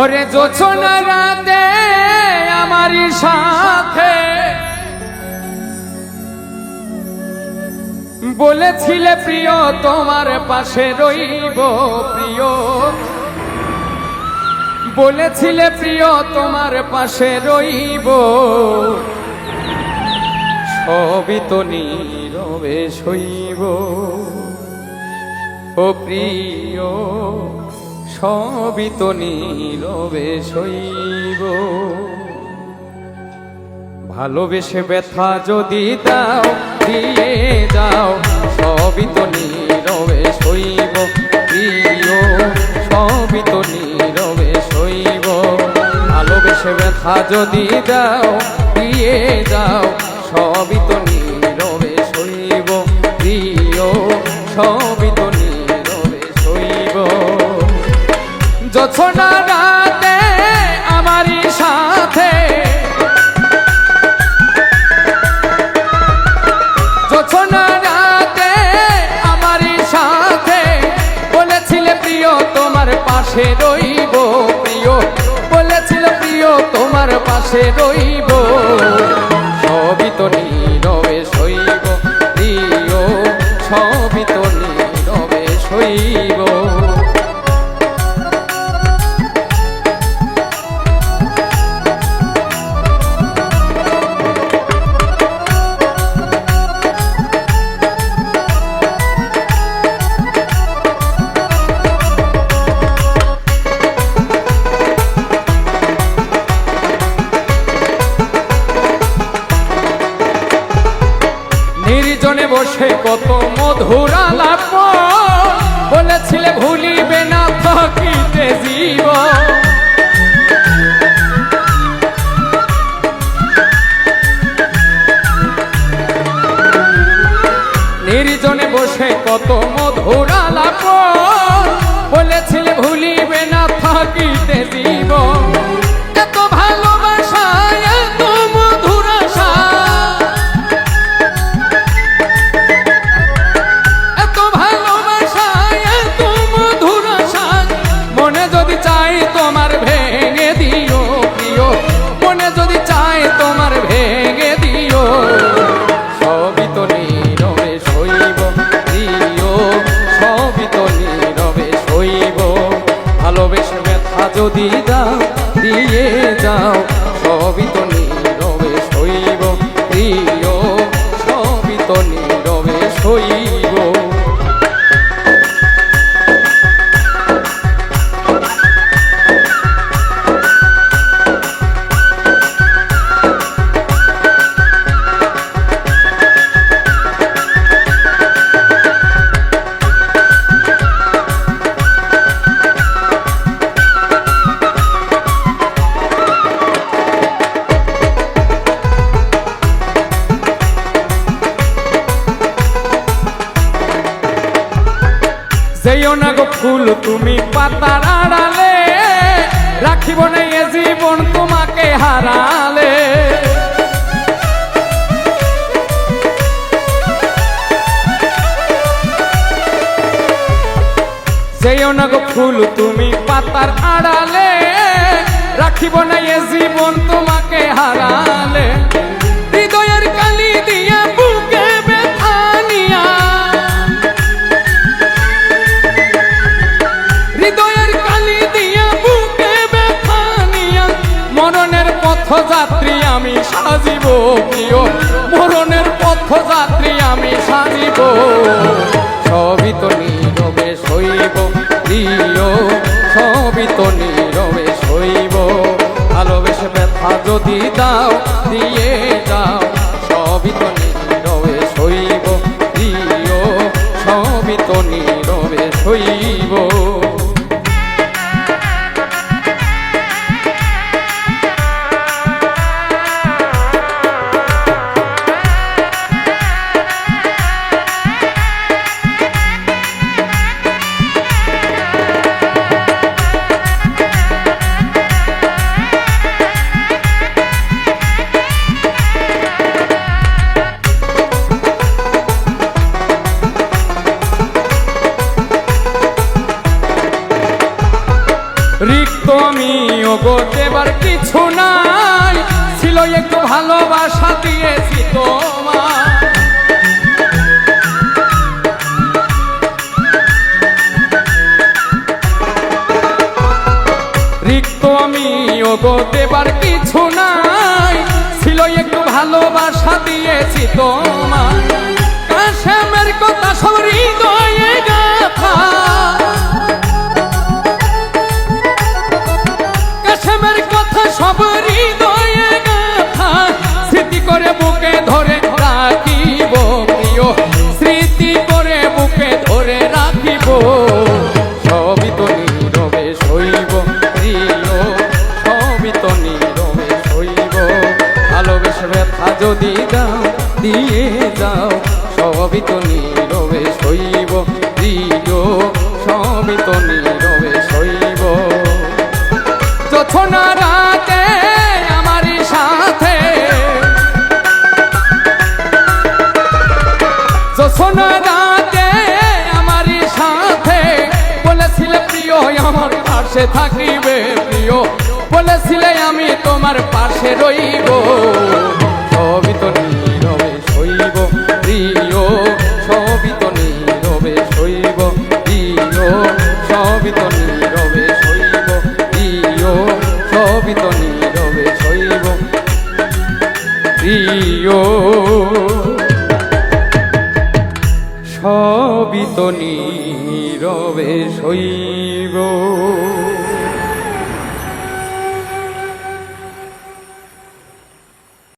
ওরে জোছনা রাতে আমারই সাথে। বলেছিলে প্রিয়, তোমার পাশে রইব প্রিয়। বলেছিলে প্রিয়, তোমার পাশে রইব। সবই তো নীরবে শৈব ও প্রিয় সবই তো নীরবে শৈব ভালোবেসে ব্যথা যদি দাও, দিয়ে যাও, সবই তো নীরবে শৈব প্রিয়, সবই তো নীরবে শৈব ভালোবেসে ব্যথা যদি দাও, দিয়ে যাও, সবই তো নীরবে শৈব প্রিয়, সবই তো যছনা রাতে সাথে যছনা রাতে সাথে, বলেছিলে প্রিয়, তোমার পাশে রইব প্রিয়। বলেছিল প্রিয়, তোমার পাশে রইব। নির্জনে বসে কত মধুর আলাপ। বলেছিলে ভুলিবে না থাকিতে জীব নির্জনে বসে কত মধুর আলাপ। বলেছিলে ভুলিবে না থাকিতে জীব যদি দাও দিয়ে যাও। সবই তো নীরবে শৈব প্রিয় সবই তো নীরবে শৈব যেও না গো ফুল, তুমি পাতার আড়ালে। রাখিব না এ জীবন তোমাকে হারালে। যেও না গো ফুল, তুমি পাতার আড়ালে। রাখিব না এ জীবন তোমাকে হারালে। মরণের পথ যাত্রী আমি সাজিব, প্রিয়। মরণের পথ যাত্রী আমি সাজিব। সবই তো নীরবে শৈব প্রিয়। সবই তো নীরবে শৈব ভালোবেসে ব্যথা যদি দাও, দিয়ে যাও। সবই তো নীরবে শৈব প্রিয়। সবই তো নীরবে শৈব রিক্ত ও গো দেবার কিছু নাই। ছিল একটু ভালোবাসা দিয়েছি তোমার যদি দাও, দিয়ে যাও। সবই তো নীরবে শৈব প্রিয় সবই তো নীরবে শৈব যোছনা রাতে আমারই সাথে। যোছনা রাতে আমারই সাথে। বলেছিলে প্রিয়, আমার পাশে থাকিবে প্রিয়। বলেছিলে আমি তোমার পাশে রইব। সবই তো নীরবে শৈব প্রিয় সবই তো নীরবে শৈব প্রিয় সবই তো নীরবে শৈব প্রিয় সবই তো নীরবে শৈব